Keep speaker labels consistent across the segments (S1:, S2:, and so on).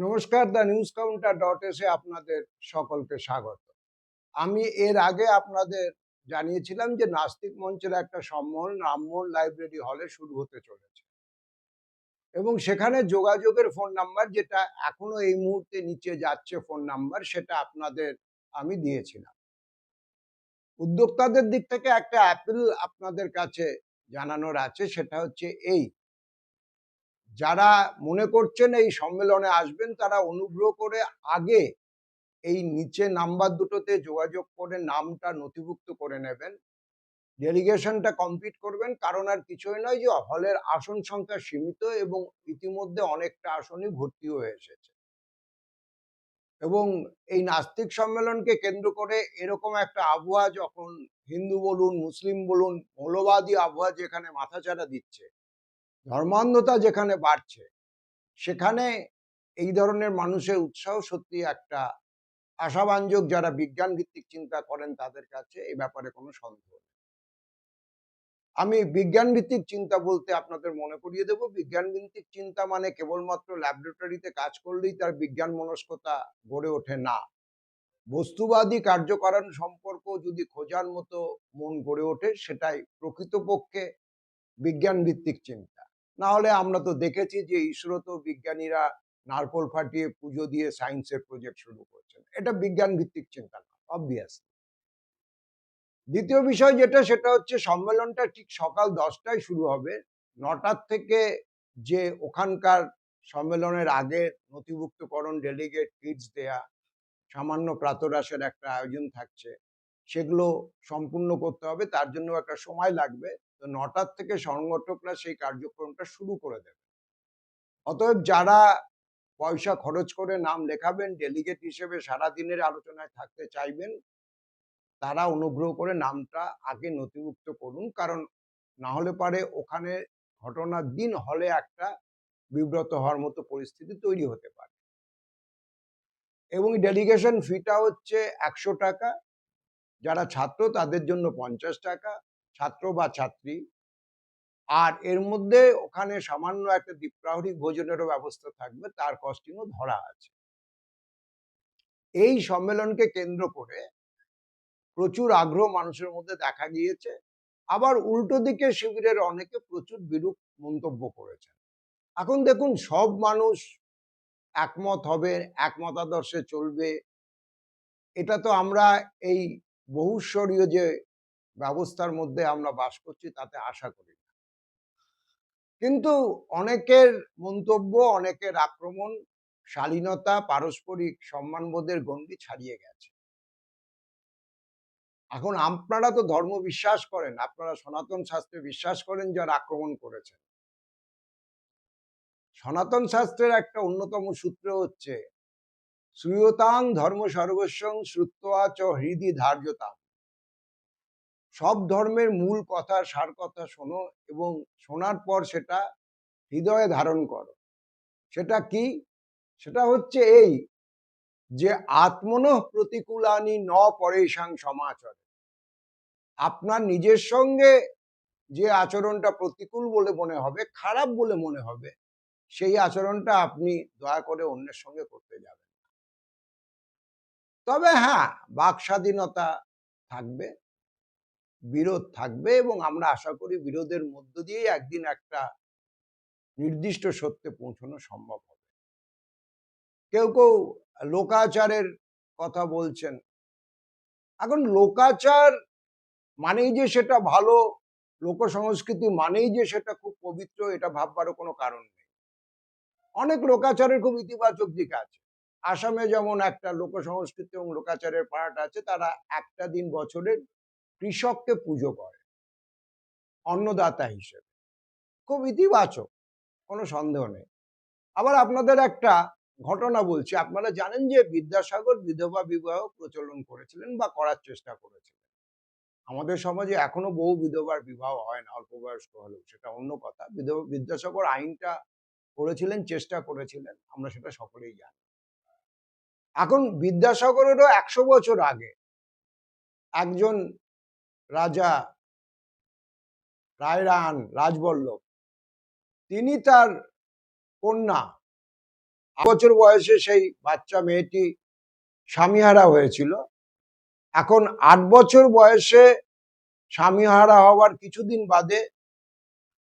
S1: নমস্কার, the news counter dot এসে আপনাদের সকলকে স্বাগত। আমি এর আগে আপনাদের জানিয়েছিলাম যে নাস্তিক মঞ্চের একটা সম্মেলন রামমোহন লাইব্রেরি হলে শুরু হতে চলেছে। এবং সেখানে যোগাযোগের ফোন নাম্বার যেটা এখনও এই মুহূর্তে নিচে যাচ্ছে ফোন নাম্বার, সেটা আপনাদের আমি দিয়েছিলাম। উদ্যোক্তাদের দিক থেকে একটা অ্যাপিল আপনাদের কাছে জানানোর আছে, সেটা হচ্ছে এই। যারা মনে করছেন এই সম্মেলনে আসবেন, তারা অনুগ্রহ করে আগে এই নিচে নাম্বার দুটোতে যোগাযোগ করে নামটা নথিভুক্ত করে নেবেন। ডেলিগেশনটা কমপ্লিট করবেন, কারণ আর কিছুই নয় যে হলের আসন সংখ্যা সীমিত এবং ইতিমধ্যে অনেকটা আসনই ভর্তি হয়ে এসেছে। এবং এই নাস্তিক সম্মেলনকে কেন্দ্র করে এরকম একটা আবহাওয়া যখন হিন্দু বলুন, মুসলিম বলুন, মৌলবাদী আবহাওয়া যেখানে মাথাচাড়া দিচ্ছে ধর্মান্ধতা যেখানে বাড়ছে, সেখানে এই ধরনের মানুষের উৎসাহ সত্যি একটা আশাবাঞ্জক যারা বিজ্ঞান ভিত্তিক চিন্তা করেন তাদের কাছে এই ব্যাপারে কোনো সন্দেহ নেই। আমি বিজ্ঞান ভিত্তিক চিন্তা বলতে আপনাদের মনে করিয়ে দেব বিজ্ঞান ভিত্তিক চিন্তা মানে কেবলমাত্র ল্যাবরেটরিতে কাজ করলেই তার বিজ্ঞান মনস্কতা গড়ে ওঠে না। বস্তুবাদী কার্যকারণ সম্পর্ক যদি খোঁজার মতো মন গড়ে ওঠে, সেটাই প্রকৃতপক্ষে বিজ্ঞান ভিত্তিক চিন্তা। না হলে আমরা তো দেখেছি যে ঈশ্বরত বিজ্ঞানীরা নারকোল ফাটিয়ে পুজো দিয়ে সায়েন্সের প্রজেক্ট শুরু করছেন। এটা বিজ্ঞান ভিত্তিক চিন্তা না অবভিয়াস দ্বিতীয় বিষয় যেটা, সেটা হচ্ছে সম্মেলনটা ঠিক সকাল দশটায় শুরু হবে। নটার থেকে যে ওখানকার সম্মেলনের আগে নথিভুক্তকরণ ডেলিগেট কিটস দেয়া, সামান্য প্রাতরাসের একটা আয়োজন থাকছে, সেগুলো সম্পূর্ণ করতে হবে। তার জন্য একটা সময় লাগবে। তো নটার থেকে সংগঠকরা সেই কার্যক্রমটা শুরু করে দেবে। অতএব যারা পয়সা খরচ করে নাম লেখাবেন ডেলিগেট হিসেবে সারা দিনের আলোচনায় থাকতে চাইবেন, তারা অনুগ্রহ করে নামটা আগে নথিভুক্ত করুন। কারণ না হলে পারে ওখানে ঘটনার দিন হলে একটা বিব্রত হওয়ার মতো পরিস্থিতি তৈরি হতে পারে। এবং ডেলিগেশন ফিটা হচ্ছে একশো টাকা। যারা ছাত্র তাদের জন্য পঞ্চাশ টাকা। ছাত্র বা ছাত্রী। আর এর মধ্যে ওখানে সামান্য একটা দ্বীপ্রাহরিক ভোজনেরও ব্যবস্থা থাকবে, তার কস্টিংও ধরা আছে। এই সম্মেলনকে কেন্দ্র করে প্রচুর আগ্রহ মানুষের মধ্যে দেখা গিয়েছে। আবার উল্টো দিকে শিবিরের অনেকে প্রচুর বিরূপ মন্তব্য করেছেন। এখন দেখুন, সব মানুষ একমত হবে এক মতাদর্শে চলবে। এটা তো আমরা এই বহুস্বরীয় যে ব্যবস্থার মধ্যে আমরা বাস করছি তাতে আশা করি না। কিন্তু অনেকের মন্তব্য, অনেকের আক্রমণ, শালীনতা, পারস্পরিক সম্মানবোধের গণ্ডি ছাড়িয়ে গেছে। এখন আপনারা তো ধর্ম বিশ্বাস করেন, আপনারা সনাতন শাস্ত্রে বিশ্বাস করেন যারা আক্রমণ করেছেন। সনাতন শাস্ত্রের একটা অন্যতম সূত্র হচ্ছে, শ্রীয়তাং ধর্ম সর্বস্বং শ্রুত্বা চ হৃদি ধার্যতাম। সব ধর্মের মূল কথা, সার কথা শোনো এবং শোনার পর সেটা হৃদয়ে ধারণ করো। সেটা কি? সেটা হচ্ছে এই যে আত্মন প্রতিকূলানি ন পরেশাং সমাচর। আপনার নিজের সঙ্গে যে আচরণটা প্রতিকূল বলে মনে হবে, খারাপ বলে মনে হবে, সেই আচরণটা আপনি দয়া করে অন্যের সঙ্গে করতে যাবেন তবে হ্যাঁ বাক স্বাধীনতা থাকবে। বিরোধ থাকবে এবং আমরা আশা করি বিরোধের মধ্য দিয়েই একদিন একটা নির্দিষ্ট সত্যে পৌঁছানো সম্ভব হবে। কেউ কেউ লোকাচারের কথা বলছেন। এখন লোকাচার মানেই যে সেটা ভালো লোক সংস্কৃতি মানেই যে সেটা খুব পবিত্র, এটা ভাববারও কোনো কারণ নেই। অনেক লোকাচারের খুব ইতিবাচক দিক আছে। আসামে যেমন একটা লোক সংস্কৃতি এবং লোকাচারের পার্ট আছে, তারা একটা দিন বছরের কৃষককে পুজো করে, অন্নদাতা হিসেবে। খুব ইতিবাচক, কোনো সন্দেহ নেই। আবার আপনাদের একটা ঘটনা বলছি, আপনারা জানেন যে বিদ্যাসাগর বিধবা বিবাহ প্রচলন করেছিলেন বা করার চেষ্টা করেছিলেন। আমাদের সমাজে এখনও বহু বিধবার বিবাহ হয় না, অল্প বয়স্ক হলেও, সেটা অন্য কথা। বিদ্যাসাগর আইনটা করেছিলেন, চেষ্টা করেছিলেন, আমরা সেটা সকলেই জানি। এখন বিদ্যাসাগরেরও একশো বছর আগে একজন রাজা, রায়রান, রাজবল্লভ, তিনি তার কন্যা। বছর বয়সে সেই বাচ্চা মেয়েটি স্বামীহারা হয়েছিল। এখন আট বছর বয়সে স্বামীহারা হওয়ার কিছুদিন বাদে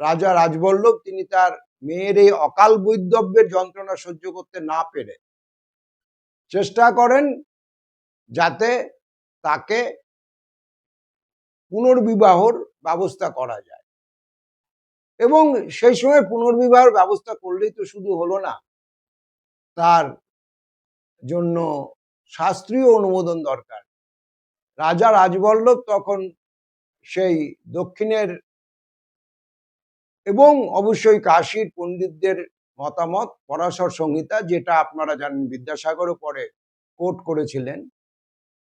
S1: রাজা রাজবল্লভ তিনি তার মেয়ের এই অকাল বৈধব্যের যন্ত্রণা সহ্য করতে না পেরে চেষ্টা করেন যাতে তাকে পুনর্বিবাহর ব্যবস্থা করা যায়। এবং সেই সময় পুনর্বিবাহের ব্যবস্থা করলেই তো শুধু হলো না, তার জন্য শাস্ত্রীয় অনুমোদন দরকার। রাজা রাজবল্লভ তখন সেই দক্ষিণের এবং অবশ্যই কাশীর পণ্ডিতদের মতামত, পরাশর সংহিতা, যেটা আপনারা জানেন বিদ্যাসাগরও পরে কোট করেছিলেন।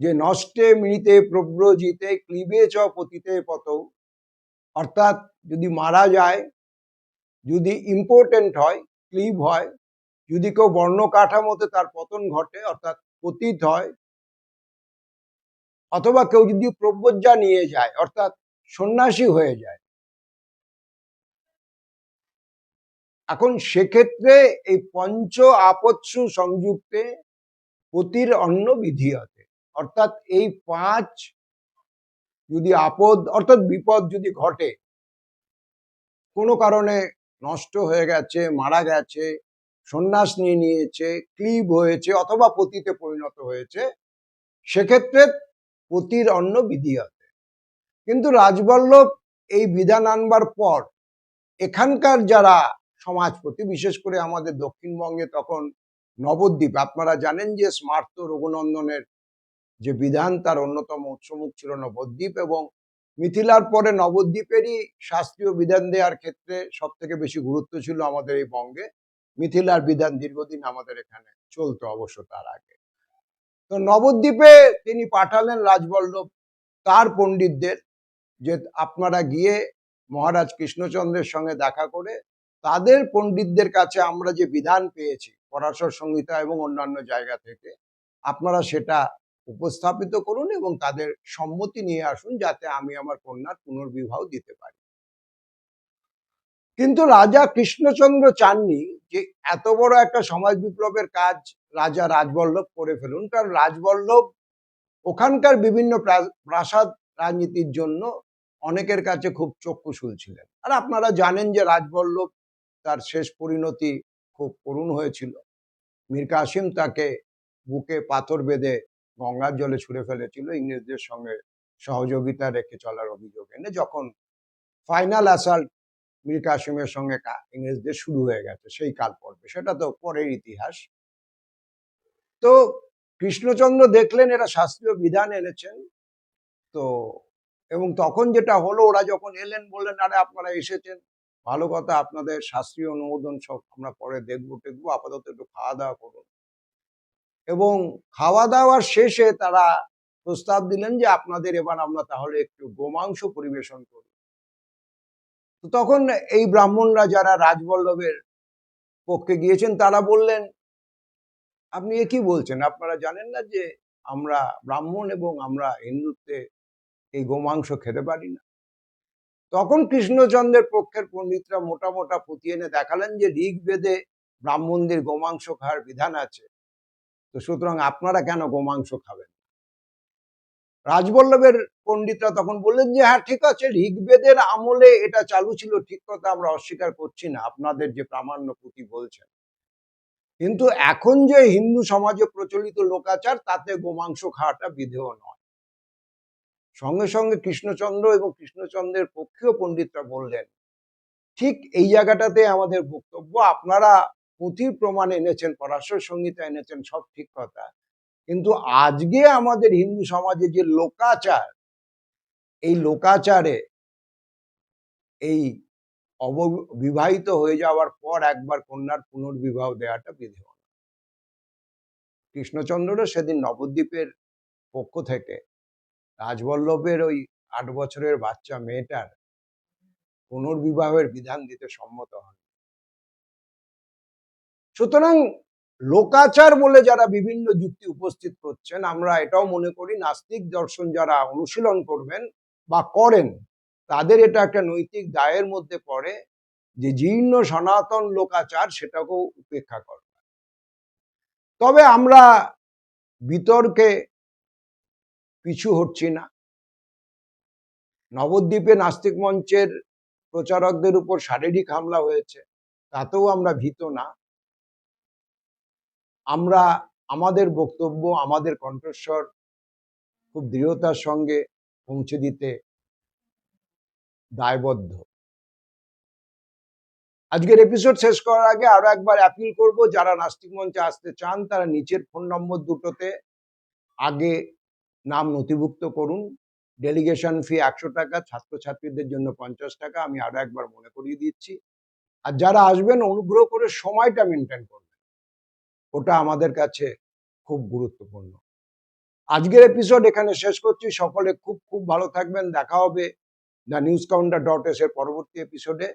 S1: যে নষ্টে মৃতে প্রব্রজিতে, ক্লিবে চ পতিতে পত। অর্থাৎ যদি মারা যায়, যদি ইম্পর্টেন্ট হয়, ক্লিব হয়, যদি কেউ বর্ণ কাঠামোতে তার পতন ঘটে, অর্থাৎ পতিত হয়, অথবা কেউ যদি প্রব্রজ্জা নিয়ে যায়, অর্থাৎ সন্ন্যাসী হয়ে যায়। এখন সেক্ষেত্রে এই পঞ্চ আপৎসু সংযুক্তে পতির অন্ন বিধি হতে অর্থাৎ এই পাঁচ যদি আপদ, অর্থাৎ বিপদ যদি ঘটে, কোনো কারণে নষ্ট হয়ে গেছে, মারা গেছে, সন্ন্যাস নিয়ে নিয়েছে, ক্লিব হয়েছে, অথবা পতিতে পরিণত হয়েছে, সেক্ষেত্রে পতির অন্ন বিধি আছে। কিন্তু রাজবল্লভ এই বিধান আনবার পর এখানকার যারা সমাজপতি, বিশেষ করে আমাদের দক্ষিণবঙ্গে তখন নবদ্বীপ, আপনারা জানেন যে স্মার্ত রঘুনন্দনের যে বিধান তার অন্যতম উৎসমুখ ছিল নবদ্বীপ এবং মিথিলার পরে নবদ্বীপেরই শাস্ত্রীয় বিধান দেওয়ার ক্ষেত্রে সব থেকে বেশি গুরুত্ব ছিল আমাদের এই বঙ্গে। মিথিলার বিধান দীর্ঘদিন আমাদের এখানে চলতো অবশ্য তার আগে। তো নবদ্বীপে তিনি পাঠালেন রাজবল্লভ, তার পণ্ডিতদের, যে আপনারা গিয়ে মহারাজ কৃষ্ণচন্দ্রের সঙ্গে দেখা করে তাদের পণ্ডিতদের কাছে আমরা যে বিধান পেয়েছি পরাশর সংহিতা এবং অন্যান্য জায়গা থেকে, আপনারা সেটা উপস্থাপিত করুন এবং তাদের সম্মতি নিয়ে আসুন যাতে আমি আমার কন্যার পুনর্বিবাহ দিতে পারি। কিন্তু রাজা কৃষ্ণচন্দ্র চাননি যে এত বড় একটা সমাজ বিপ্লবের কাজ রাজা রাজবল্লভ করে ফেলুন। কারণ রাজবল্লভ ওখানকার বিভিন্ন প্রাসাদ রাজনীতির জন্য অনেকের কাছে খুব চক্ষুশূল ছিলেন। আর আপনারা জানেন যে রাজবল্লভ তার শেষ পরিণতি খুব করুণ হয়েছিল। মীর কাসিম তাকে বুকে পাথর বেঁধে গঙ্গার জলে ছুঁড়ে ফেলেছিল, ইংরেজদের সঙ্গে সহযোগিতা রেখে চলার অভিযোগ এনে যখন ফাইনাল অ্যাসাল্ট মীর কাসিমের সঙ্গে ইংরেজদের শুরু হয়ে গেছে সেই কাল পর্বে। সেটা তো পরের ইতিহাস। তো কৃষ্ণচন্দ্র দেখলেন, এরা শাস্ত্রীয় বিধান এনেছেন। তো এবং তখন যেটা হলো, ওরা যখন এলেন বললেন, আরে, আপনারা এসেছেন। ভালো কথা, আপনাদের শাস্ত্রীয় অনুমোদন সব আমরা পরে দেখব, টেকবো, আপাতত একটু খাওয়া দাওয়া করুন। এবং খাওয়া দাওয়ার শেষে তারা প্রস্তাব দিলেন যে, আপনাদের এবার আমরা তাহলে একটু গোমাংস পরিবেশন করি তখন এই ব্রাহ্মণরা যারা রাজবল্লভের পক্ষে গিয়েছেন, তারা বললেন, আপনি এ কি বলছেন? আপনারা জানেন না যে, আমরা ব্রাহ্মণ এবং আমরা হিন্দুত্বে এই গোমাংস খেতে পারি না? তখন কৃষ্ণচন্দ্রের পক্ষের পণ্ডিতরা মোটা মোটা পুঁতিয়ে এনে দেখালেন যে, ঋগ্বেদে ব্রাহ্মণদের গোমাংস খাওয়ার বিধান আছে। তো সুতরাং আপনারা কেন গোমাংস খাবেন? রাজবল্লভের পণ্ডিতরা তখন বললেন যে হ্যাঁ ঠিক আছে, ঋগ্বেদের আমলে এটা চালু ছিল, ঠিক কথা, আমরা অস্বীকার করছি না, আপনাদের যে প্রামাণ্য পুঁথি বলছেন। কিন্তু এখন যে হিন্দু সমাজে প্রচলিত লোকাচার, তাতে গোমাংস খাওয়াটা বিধেয় নয়। সঙ্গে সঙ্গে কৃষ্ণচন্দ্র এবং কৃষ্ণচন্দ্রের পক্ষীয় পণ্ডিতরা বললেন, ঠিক এই জায়গাটাতে আমাদের বক্তব্য, আপনারা পুঁথির প্রমাণ এনেছেন, পরাশর সংহিতা এনেছেন, সব ঠিক কথা কিন্তু আজকে আমাদের হিন্দু সমাজে যে লোকাচার, এই লোকাচারে এই অববিবাহিত হয়ে যাওয়ার পর একবার কন্যার পুনর্বিবাহ দেওয়াটা বিধেয় না। কৃষ্ণচন্দ্রও সেদিন নবদ্বীপের পক্ষ থেকে রাজবল্লভের ওই আট বছরের বাচ্চা মেয়েটার পুনর্বিবাহের বিধান দিতে সম্মত হন সুতরাং লোকাচার বলে যারা বিভিন্ন যুক্তি উপস্থিত করছেন, আমরা এটাও মনে করি নাস্তিক দর্শন যারা অনুশীলন করবেন বা করেন, তাদের এটা একটা নৈতিক দায়ের মধ্যে পড়ে যে জীর্ণ সনাতন লোকাচার সেটাকেও উপেক্ষা করে। তবে আমরা বিতর্কে পিছু হচ্ছি না। নবদ্বীপে নাস্তিক মঞ্চের প্রচারকদের উপর শারীরিক হামলা হয়েছে, তাতেও আমরা ভীত না। আমরা আমাদের বক্তব্য, আমাদের কণ্ঠস্বর খুব দৃঢ়তার সঙ্গে পৌঁছে দিতে দায়বদ্ধ। আজকের এপিসোড শেষ করার আগে আরও একবার অ্যাপিল করব, যারা নাস্তিক মঞ্চে আসতে চান, তারা নিচের ফোন নম্বর দুটোতে আগে নাম নথিভুক্ত করুন। ডেলিগেশন ফি একশো টাকা, ছাত্রছাত্রীদের জন্য পঞ্চাশ টাকা, আমি আরও একবার মনে করিয়ে দিচ্ছি। আর যারা আসবেন, অনুগ্রহ করে সময়টা মেনটেন করবেন ওটা আমাদের কাছে খুব গুরুত্বপূর্ণ। আজকের এপিসোড এখানে শেষ করছি। সকলে খুব খুব ভালো থাকবেন। দেখা হবে the news counter dot S এর পরবর্তী এপিসোডে